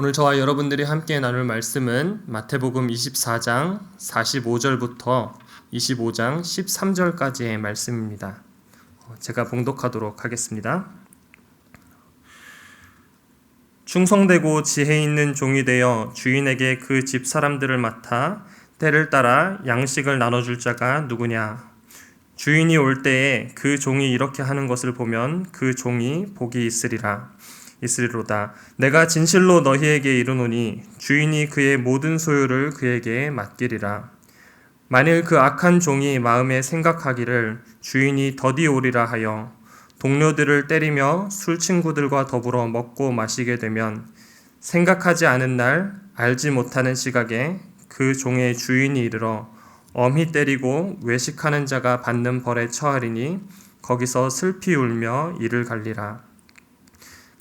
오늘 저와 여러분들이 함께 나눌 말씀은 마태복음 24장 45절부터 25장 13절까지의 말씀입니다. 어, 제가 봉독하도록 하겠습니다. 충성되고 지혜 있는 종이 되어 주인에게 그 집 사람들을 맡아 때를 따라 양식을 나눠줄 자가 누구냐? 주인이 올 때에 그 종이 이렇게 하는 것을 보면 그 종이 복이 있으리라. 있으리로다. 내가 진실로 너희에게 이르노니 주인이 그의 모든 소유를 그에게 맡기리라. 만일 그 악한 종이 마음에 생각하기를 주인이 더디 오리라 하여 동료들을 때리며 술 친구들과 더불어 먹고 마시게 되면 생각하지 않은 날 알지 못하는 시각에 그 종의 주인이 이르러 엄히 때리고 외식하는 자가 받는 벌에 처하리니 거기서 슬피 울며 이를 갈리라.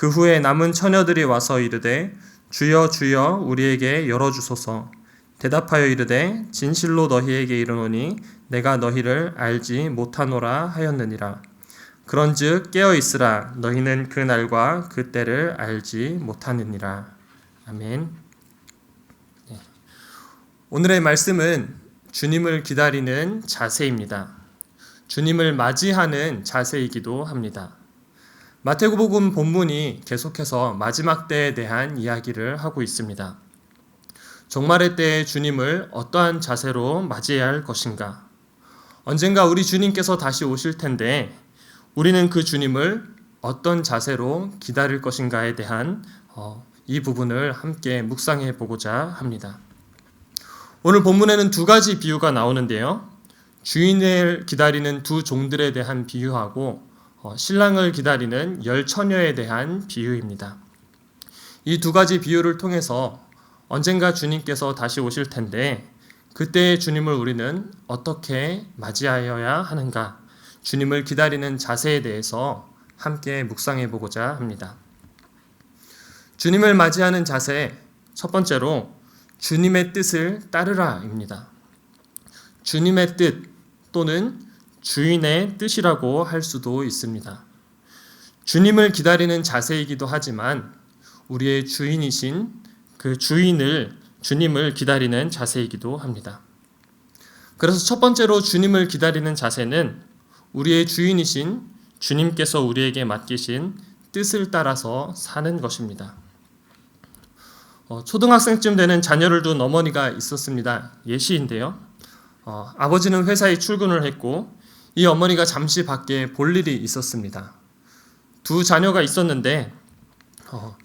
그 후에 남은 처녀들이 와서 이르되 주여 주여 우리에게 열어 주소서. 대답하여 이르되 진실로 너희에게 이르노니 내가 너희를 알지 못하노라 하였느니라. 그런즉 깨어 있으라. 너희는 그 날과 그 때를 알지 못하느니라. 아멘. 네. 오늘의 말씀은 주님을 기다리는 자세입니다. 주님을 맞이하는 자세이기도 합니다 마태복음 본문이 계속해서 마지막 때에 대한 이야기를 하고 있습니다. 종말의 때에 주님을 어떠한 자세로 맞이해야 할 것인가? 언젠가 우리 주님께서 다시 오실 텐데 우리는 그 주님을 어떤 자세로 기다릴 것인가에 대한 어, 이 부분을 함께 묵상해 보고자 합니다. 오늘 본문에는 두 가지 비유가 나오는데요. 주인을 기다리는 두 종들에 대한 비유하고 어, 신랑을 기다리는 열 처녀에 대한 비유입니다. 이 두 가지 비유를 통해서 언젠가 주님께서 다시 오실 텐데 그때의 주님을 우리는 어떻게 맞이하여야 하는가? 주님을 기다리는 자세에 대해서 함께 묵상해 보고자 합니다. 주님을 맞이하는 자세 첫 번째로 주님의 뜻을 따르라입니다. 주님의 뜻 또는 주인의 뜻이라고 할 수도 있습니다. 주님을 기다리는 자세이기도 하지만 우리의 주인이신 그 주인을 주님을 기다리는 자세이기도 합니다. 그래서 첫 번째로 주님을 기다리는 자세는 우리의 주인이신 주님께서 우리에게 맡기신 뜻을 따라서 사는 것입니다. 어, 초등학생쯤 되는 자녀를 둔 어머니가 있었습니다. 예시인데요. 어, 아버지는 회사에 출근을 했고 이 어머니가 잠시 밖에 볼 일이 있었습니다. 두 자녀가 있었는데 어,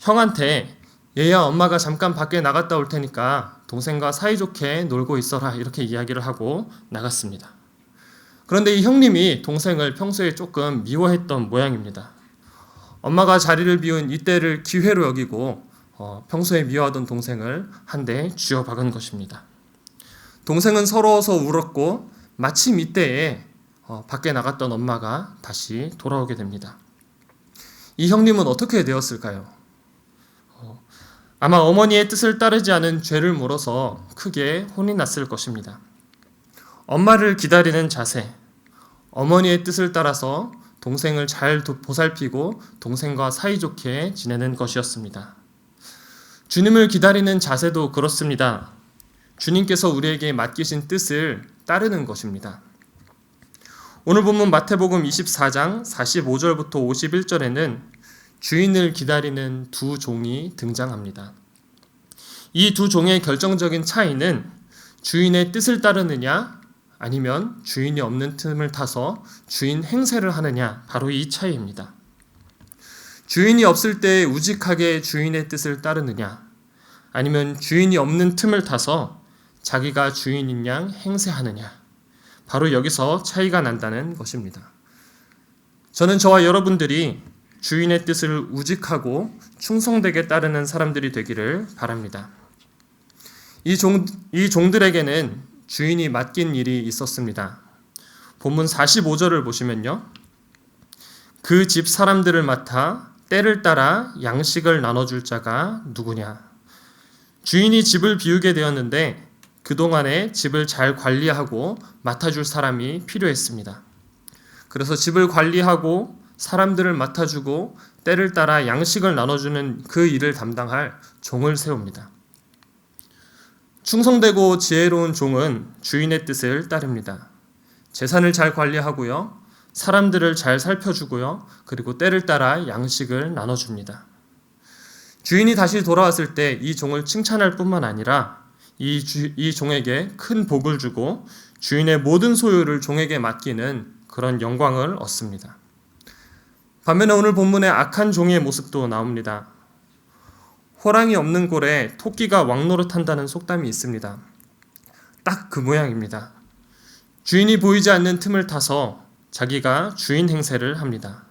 형한테 얘야 엄마가 잠깐 밖에 나갔다 올 테니까 동생과 사이좋게 놀고 있어라 이렇게 이야기를 하고 나갔습니다. 그런데 이 형님이 동생을 평소에 조금 미워했던 모양입니다. 엄마가 자리를 비운 이때를 기회로 여기고 어, 평소에 미워하던 동생을 한 대 쥐어 박은 것입니다. 동생은 서러워서 울었고 마침 이때에 어, 밖에 나갔던 엄마가 다시 돌아오게 됩니다. 이 형님은 어떻게 되었을까요? 어, 아마 어머니의 뜻을 따르지 않은 죄를 물어서 크게 혼이 났을 것입니다. 엄마를 기다리는 자세, 어머니의 뜻을 따라서 동생을 잘 보살피고 동생과 사이좋게 지내는 것이었습니다. 주님을 기다리는 자세도 그렇습니다. 주님께서 우리에게 맡기신 뜻을 따르는 것입니다. 오늘 본문 마태복음 24장 45절부터 51절에는 주인을 기다리는 두 종이 등장합니다. 이 두 종의 결정적인 차이는 주인의 뜻을 따르느냐 아니면 주인이 없는 틈을 타서 주인 행세를 하느냐 바로 이 차이입니다. 주인이 없을 때 우직하게 주인의 뜻을 따르느냐 아니면 주인이 없는 틈을 타서 자기가 주인인 양 행세하느냐 바로 여기서 차이가 난다는 것입니다. 저는 저와 여러분들이 주인의 뜻을 우직하고 충성되게 따르는 사람들이 되기를 바랍니다. 이, 종, 이 종들에게는 주인이 맡긴 일이 있었습니다. 본문 45절을 보시면요. 그 집 사람들을 맡아 때를 따라 양식을 나눠줄 자가 누구냐? 주인이 집을 비우게 되었는데 그동안에 집을 잘 관리하고 맡아줄 사람이 필요했습니다. 그래서 집을 관리하고 사람들을 맡아주고 때를 따라 양식을 나눠주는 그 일을 담당할 종을 세웁니다. 충성되고 지혜로운 종은 주인의 뜻을 따릅니다. 재산을 잘 관리하고요. 사람들을 잘 살펴주고요. 그리고 때를 따라 양식을 나눠줍니다. 주인이 다시 돌아왔을 때 이 종을 칭찬할 뿐만 아니라 이, 주, 이 종에게 큰 복을 주고 주인의 모든 소유를 종에게 맡기는 그런 영광을 얻습니다. 반면에 오늘 본문에 악한 종의 모습도 나옵니다. 호랑이 없는 꼴에 토끼가 왕노릇한다는 속담이 있습니다. 딱 그 모양입니다. 주인이 보이지 않는 틈을 타서 자기가 주인 행세를 합니다.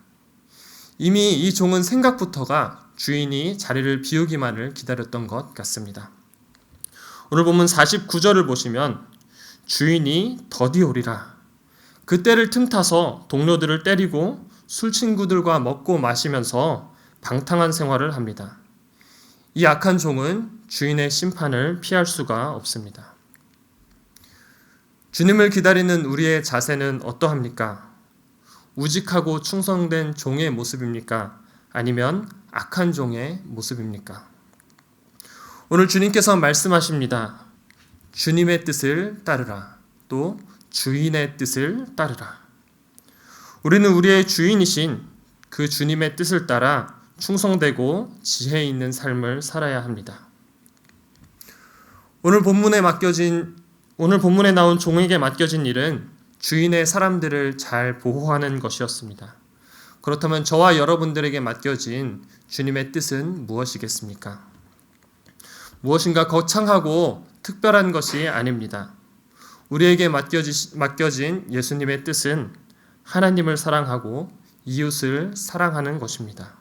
이미 이 종은 생각부터가 주인이 자리를 비우기만을 기다렸던 것 같습니다. 오늘 보면 49절을 보시면 주인이 더디 오리라. 그때를 틈타서 동료들을 때리고 술 친구들과 먹고 마시면서 방탕한 생활을 합니다. 이 악한 종은 주인의 심판을 피할 수가 없습니다. 주님을 기다리는 우리의 자세는 어떠합니까? 우직하고 충성된 종의 모습입니까? 아니면 악한 종의 모습입니까? 오늘 주님께서 말씀하십니다. 주님의 뜻을 따르라. 또 주인의 뜻을 따르라. 우리는 우리의 주인이신 그 주님의 뜻을 따라 충성되고 지혜 있는 삶을 살아야 합니다. 오늘 본문에 맡겨진 오늘 본문에 나온 종에게 맡겨진 일은 주인의 사람들을 잘 보호하는 것이었습니다. 그렇다면 저와 여러분들에게 맡겨진 주님의 뜻은 무엇이겠습니까? 무엇인가 거창하고 특별한 것이 아닙니다. 우리에게 맡겨진 예수님의 뜻은 하나님을 사랑하고 이웃을 사랑하는 것입니다.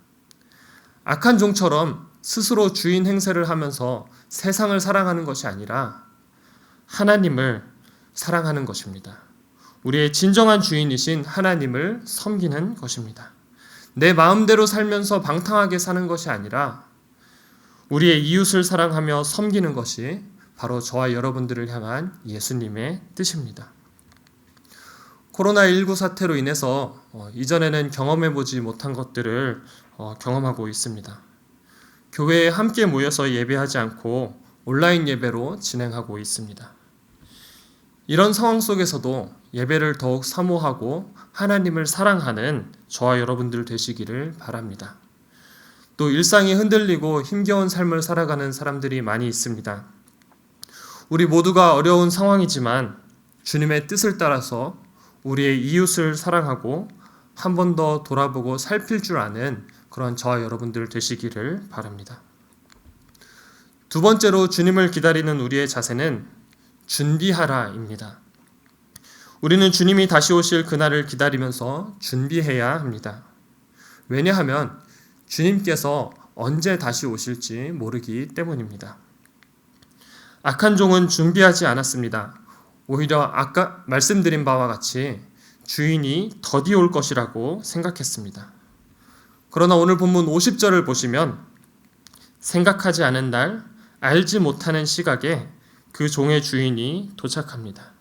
악한 종처럼 스스로 주인 행세를 하면서 세상을 사랑하는 것이 아니라 하나님을 사랑하는 것입니다. 우리의 진정한 주인이신 하나님을 섬기는 것입니다. 내 마음대로 살면서 방탕하게 사는 것이 아니라 우리의 이웃을 사랑하며 섬기는 것이 바로 저와 여러분들을 향한 예수님의 뜻입니다. 코로나19 사태로 인해서 어, 이전에는 경험해보지 못한 것들을 어, 경험하고 있습니다. 교회에 함께 모여서 예배하지 않고 온라인 예배로 진행하고 있습니다. 이런 상황 속에서도 예배를 더욱 사모하고 하나님을 사랑하는 저와 여러분들 되시기를 바랍니다. 또 일상이 흔들리고 힘겨운 삶을 살아가는 사람들이 많이 있습니다. 우리 모두가 어려운 상황이지만 주님의 뜻을 따라서 우리의 이웃을 사랑하고 한 번 더 돌아보고 살필 줄 아는 그런 저와 여러분들 되시기를 바랍니다. 두 번째로 주님을 기다리는 우리의 자세는 준비하라입니다. 우리는 주님이 다시 오실 그날을 기다리면서 준비해야 합니다. 왜냐하면 주님께서 언제 다시 오실지 모르기 때문입니다. 악한 종은 준비하지 않았습니다. 오히려 아까 말씀드린 바와 같이 주인이 더디 올 것이라고 생각했습니다. 그러나 오늘 본문 50절을 보시면 생각하지 않은 날, 알지 못하는 시각에 그 종의 주인이 도착합니다.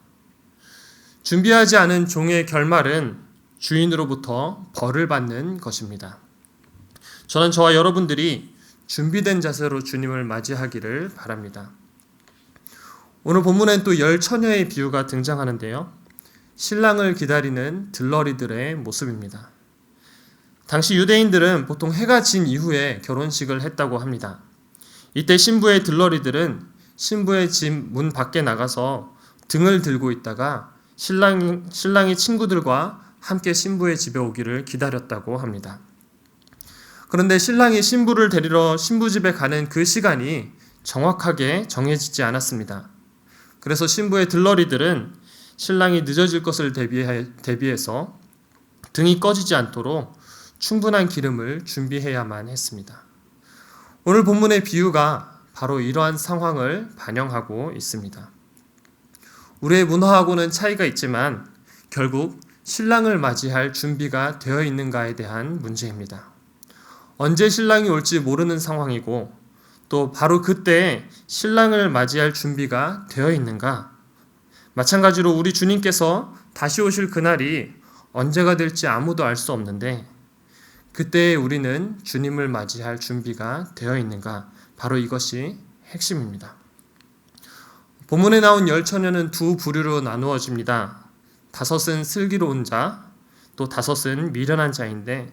준비하지 않은 종의 결말은 주인으로부터 벌을 받는 것입니다. 저는 저와 여러분들이 준비된 자세로 주님을 맞이하기를 바랍니다. 오늘 본문엔 또 열 처녀의 비유가 등장하는데요. 신랑을 기다리는 들러리들의 모습입니다. 당시 유대인들은 보통 해가 진 이후에 결혼식을 했다고 합니다. 이때 신부의 들러리들은 신부의 집 문 밖에 나가서 등을 들고 있다가 신랑, 신랑이 친구들과 함께 신부의 집에 오기를 기다렸다고 합니다. 그런데 신랑이 신부를 데리러 신부 집에 가는 그 시간이 정확하게 정해지지 않았습니다. 그래서 신부의 들러리들은 신랑이 늦어질 것을 대비해, 대비해서 등이 꺼지지 않도록 충분한 기름을 준비해야만 했습니다. 오늘 본문의 비유가 바로 이러한 상황을 반영하고 있습니다. 우리의 문화하고는 차이가 있지만 결국 신랑을 맞이할 준비가 되어 있는가에 대한 문제입니다. 언제 신랑이 올지 모르는 상황이고 또 바로 그때 신랑을 맞이할 준비가 되어 있는가? 마찬가지로 우리 주님께서 다시 오실 그날이 언제가 될지 아무도 알 수 없는데 그때 우리는 주님을 맞이할 준비가 되어 있는가? 바로 이것이 핵심입니다. 본문에 나온 열 처녀는 두 부류로 나누어집니다. 다섯은 슬기로운 자, 또 다섯은 미련한 자인데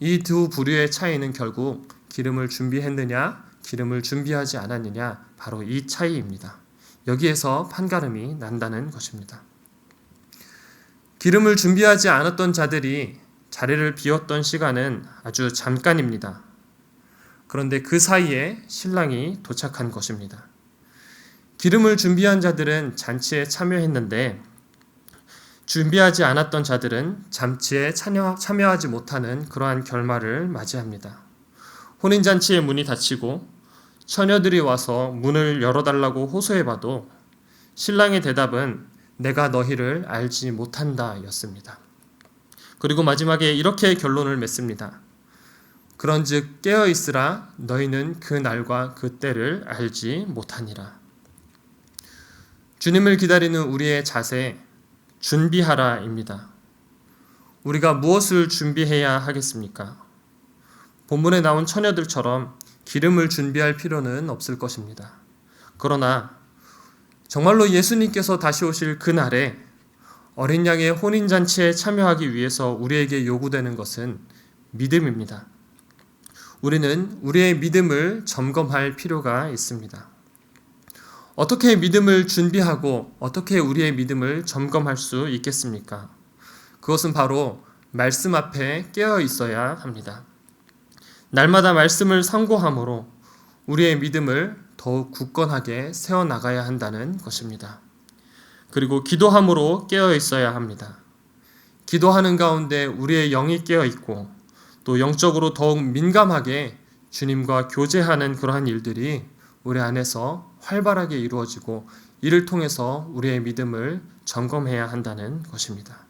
이 두 부류의 차이는 결국 기름을 준비했느냐, 기름을 준비하지 않았느냐, 바로 이 차이입니다. 여기에서 판가름이 난다는 것입니다. 기름을 준비하지 않았던 자들이 자리를 비웠던 시간은 아주 잠깐입니다. 그런데 그 사이에 신랑이 도착한 것입니다. 기름을 준비한 자들은 잔치에 참여했는데 준비하지 않았던 자들은 잔치에 참여하지 못하는 그러한 결말을 맞이합니다. 혼인잔치의 문이 닫히고 처녀들이 와서 문을 열어달라고 호소해봐도 신랑의 대답은 내가 너희를 알지 못한다 였습니다. 그리고 마지막에 이렇게 결론을 맺습니다. 그런즉 깨어 있으라 너희는 그 날과 그 때를 알지 못하니라. 주님을 기다리는 우리의 자세 준비하라입니다. 우리가 무엇을 준비해야 하겠습니까? 본문에 나온 처녀들처럼 기름을 준비할 필요는 없을 것입니다. 그러나 정말로 예수님께서 다시 오실 그 날에 어린 양의 혼인잔치에 참여하기 위해서 우리에게 요구되는 것은 믿음입니다. 우리는 우리의 믿음을 점검할 필요가 있습니다. 어떻게 믿음을 준비하고 어떻게 우리의 믿음을 점검할 수 있겠습니까? 그것은 바로 말씀 앞에 깨어 있어야 합니다. 날마다 말씀을 상고함으로 우리의 믿음을 더욱 굳건하게 세워나가야 한다는 것입니다. 그리고 기도함으로 깨어 있어야 합니다. 기도하는 가운데 우리의 영이 깨어 있고 또 영적으로 더욱 민감하게 주님과 교제하는 그러한 일들이 우리 안에서 활발하게 이루어지고 이를 통해서 우리의 믿음을 점검해야 한다는 것입니다.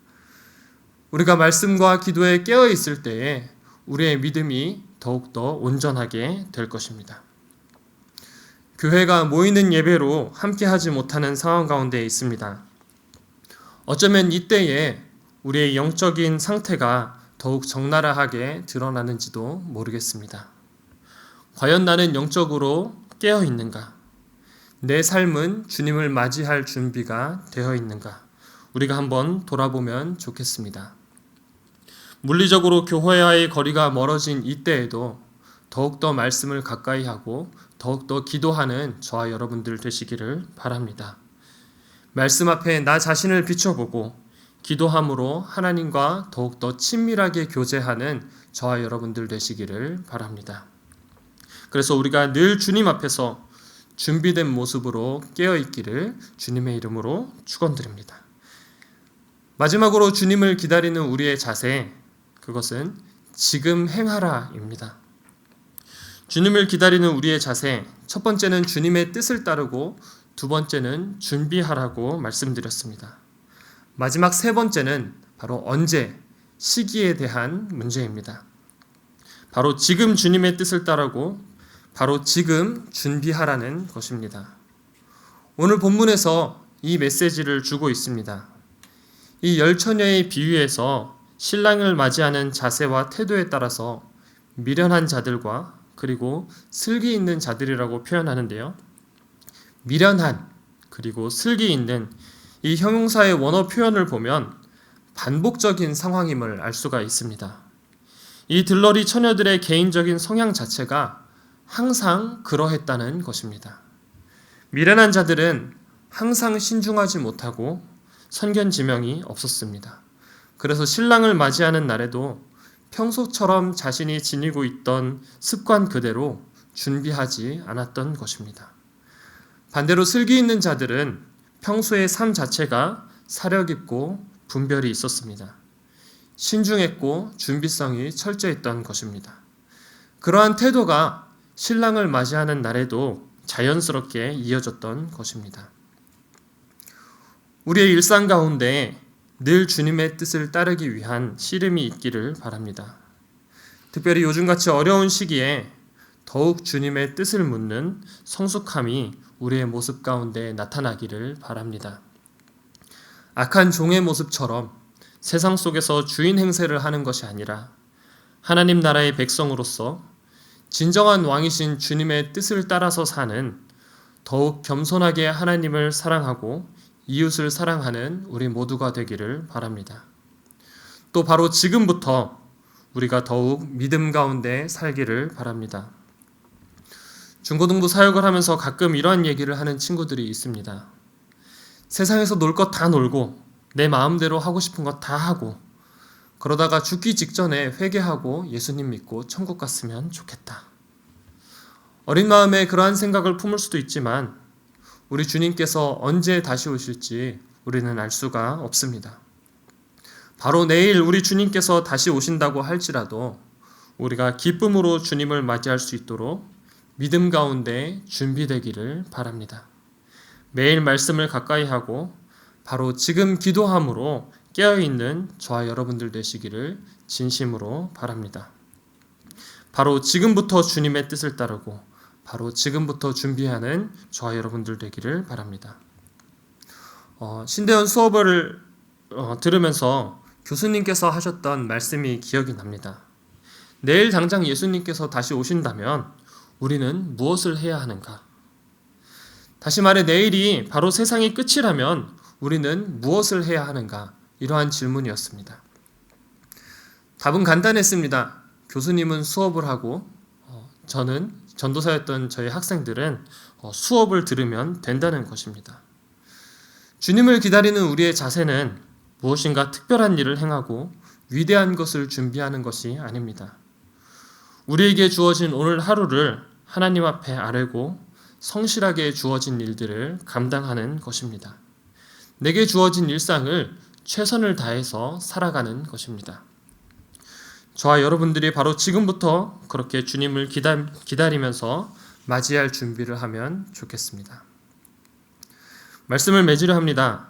우리가 말씀과 기도에 깨어 있을 때에 우리의 믿음이 더욱더 온전하게 될 것입니다. 교회가 모이는 예배로 함께 하지 못하는 상황 가운데 있습니다. 어쩌면 이때에 우리의 영적인 상태가 더욱 적나라하게 드러나는지도 모르겠습니다. 과연 나는 영적으로 깨어 있는가? 내 삶은 주님을 맞이할 준비가 되어 있는가? 우리가 한번 돌아보면 좋겠습니다. 물리적으로 교회와의 거리가 멀어진 이때에도 더욱더 말씀을 가까이 하고 더욱더 기도하는 저와 여러분들 되시기를 바랍니다. 말씀 앞에 나 자신을 비춰보고 기도함으로 하나님과 더욱더 친밀하게 교제하는 저와 여러분들 되시기를 바랍니다. 그래서 우리가 늘 주님 앞에서 준비된 모습으로 깨어 있기를 주님의 이름으로 축원드립니다. 마지막으로 주님을 기다리는 우리의 자세 그것은 지금 행하라입니다. 주님을 기다리는 우리의 자세 첫 번째는 주님의 뜻을 따르고 두 번째는 준비하라고 말씀드렸습니다. 마지막 세 번째는 바로 언제, 시기에 대한 문제입니다. 바로 지금 주님의 뜻을 따르고 바로 지금 준비하라는 것입니다. 오늘 본문에서 이 메시지를 주고 있습니다. 이 열처녀의 비유에서 신랑을 맞이하는 자세와 태도에 따라서 미련한 자들과 그리고 슬기 있는 자들이라고 표현하는데요. 미련한 그리고 슬기 있는 이 형용사의 원어 표현을 보면 반복적인 상황임을 알 수가 있습니다. 이 들러리 처녀들의 개인적인 성향 자체가 항상 그러했다는 것입니다. 미련한 자들은 항상 신중하지 못하고 선견지명이 없었습니다. 그래서 신랑을 맞이하는 날에도 평소처럼 자신이 지니고 있던 습관 그대로 준비하지 않았던 것입니다. 반대로 슬기 있는 자들은 평소의 삶 자체가 사려 깊고 분별이 있었습니다. 신중했고 준비성이 철저했던 것입니다. 그러한 태도가 신랑을 맞이하는 날에도 자연스럽게 이어졌던 것입니다. 우리의 일상 가운데 늘 주님의 뜻을 따르기 위한 씨름이 있기를 바랍니다. 특별히 요즘같이 어려운 시기에 더욱 주님의 뜻을 묻는 성숙함이 우리의 모습 가운데 나타나기를 바랍니다. 악한 종의 모습처럼 세상 속에서 주인 행세를 하는 것이 아니라 하나님 나라의 백성으로서 진정한 왕이신 주님의 뜻을 따라서 사는 더욱 겸손하게 하나님을 사랑하고 이웃을 사랑하는 우리 모두가 되기를 바랍니다. 또 바로 지금부터 우리가 더욱 믿음 가운데 살기를 바랍니다. 중고등부 사역을 하면서 가끔 이러한 얘기를 하는 친구들이 있습니다. 세상에서 놀 것 다 놀고 내 마음대로 하고 싶은 것 다 하고 그러다가 죽기 직전에 회개하고 예수님 믿고 천국 갔으면 좋겠다. 어린 마음에 그러한 생각을 품을 수도 있지만 우리 주님께서 언제 다시 오실지 우리는 알 수가 없습니다. 바로 내일 우리 주님께서 다시 오신다고 할지라도 우리가 기쁨으로 주님을 맞이할 수 있도록 믿음 가운데 준비되기를 바랍니다. 매일 말씀을 가까이 하고 바로 지금 기도함으로 깨어있는 저와 여러분들 되시기를 진심으로 바랍니다. 바로 지금부터 주님의 뜻을 따르고 바로 지금부터 준비하는 저와 여러분들 되기를 바랍니다. 어, 신대원 수업을 어, 들으면서 교수님께서 하셨던 말씀이 기억이 납니다. 내일 당장 예수님께서 다시 오신다면 우리는 무엇을 해야 하는가? 다시 말해 내일이 바로 세상의 끝이라면 우리는 무엇을 해야 하는가? 이러한 질문이었습니다. 답은 간단했습니다. 교수님은 수업을 하고 어, 저는 전도사였던 저희 학생들은 어, 수업을 들으면 된다는 것입니다. 주님을 기다리는 우리의 자세는 무엇인가 특별한 일을 행하고 위대한 것을 준비하는 것이 아닙니다. 우리에게 주어진 오늘 하루를 하나님 앞에 아뢰고 성실하게 주어진 일들을 감당하는 것입니다. 내게 주어진 일상을 최선을 다해서 살아가는 것입니다. 저와 여러분들이 바로 지금부터 그렇게 주님을 기다리면서 맞이할 준비를 하면 좋겠습니다. 말씀을 맺으려 합니다.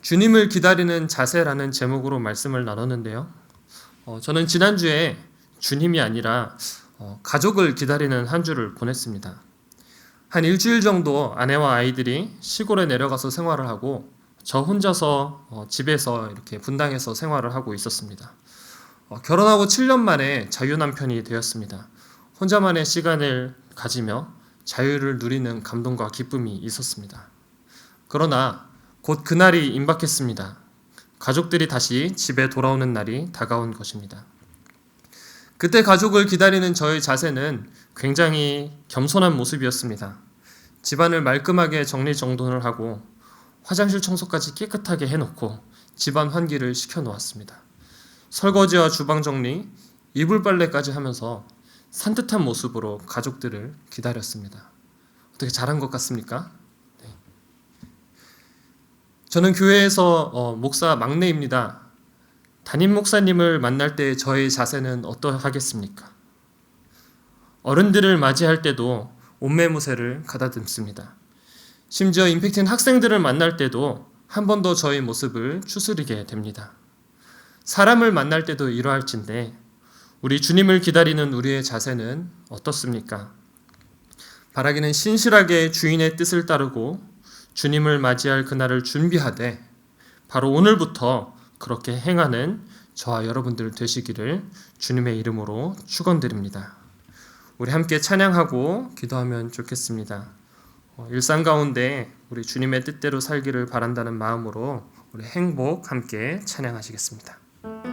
주님을 기다리는 자세라는 제목으로 말씀을 나눴는데요. 어, 저는 지난주에 주님이 아니라 어, 가족을 기다리는 한 주를 보냈습니다. 한 일주일 정도 아내와 아이들이 시골에 내려가서 생활을 하고 저 혼자서 어, 집에서 이렇게 분당해서 생활을 하고 있었습니다. 어, 결혼하고 7년 만에 자유 남편이 되었습니다. 혼자만의 시간을 가지며 자유를 누리는 감동과 기쁨이 있었습니다. 그러나 곧 그날이 임박했습니다. 가족들이 다시 집에 돌아오는 날이 다가온 것입니다. 그때 가족을 기다리는 저의 자세는 굉장히 겸손한 모습이었습니다. 집안을 말끔하게 정리정돈을 하고 화장실 청소까지 깨끗하게 해놓고 집안 환기를 시켜놓았습니다. 설거지와 주방 정리, 이불 빨래까지 하면서 산뜻한 모습으로 가족들을 기다렸습니다. 어떻게 잘한 것 같습니까? 네. 저는 교회에서 어, 목사 막내입니다. 담임 목사님을 만날 때 저의 자세는 어떠하겠습니까? 어른들을 맞이할 때도 옷매무새를 가다듬습니다. 심지어 임팩트인 학생들을 만날 때도 한 번 더 저의 모습을 추스리게 됩니다. 사람을 만날 때도 이러할진데 우리 주님을 기다리는 우리의 자세는 어떻습니까? 바라기는 신실하게 주인의 뜻을 따르고 주님을 맞이할 그날을 준비하되 바로 오늘부터 그렇게 행하는 저와 여러분들 되시기를 주님의 이름으로 축원드립니다. 우리 함께 찬양하고 기도하면 좋겠습니다. 어, 일상 가운데 우리 주님의 뜻대로 살기를 바란다는 마음으로 우리 행복 함께 찬양하시겠습니다.